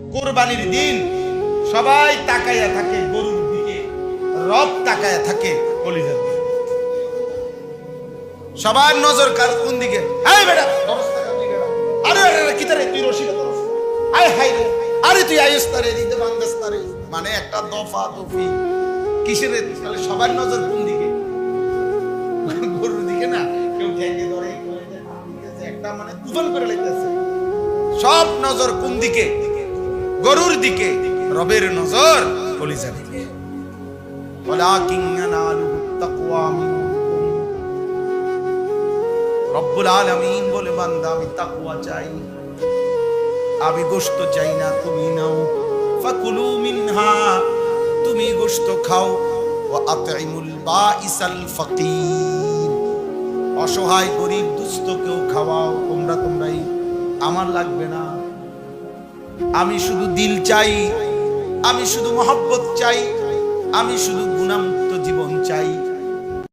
কোরবানির দিন সবাই তাকাইয়া থাকে গরুর দিকে রব তাকাইয়া থাকে কলিজার সবার নজর কার কোন দিকে? বেটা। আরে আরে আরে, তুই রশিদা আয় হাই রে আরে তুই দিতে মানে একটা দফা দফি। কিসের তাহলে সবার নজর কোন দিকে? গরুর দিকে না কেউ ধরে একটা মানে তুফান করে সব নজর কোন দিকে? গরুর দিকে, রবের নজর কলিজার দিকে। রব্বুল আলামিন বলে, বান্দা, আমি তাকওয়া চাই। আমি গোশত চাই না, তুমি নাও। ফাকুলু মিনহা, তুমি গোশত খাও। আতইমুল বাইসাল ফাকির। অসহায় গরিব দুস্থকেও খাওয়াও, তোমরা তোমরাই। আমার লাগবে না। আমি শুধু দিল চাই আমি শুধু মহব্বত চাই আমি শুধু গুণামুক্ত জীবন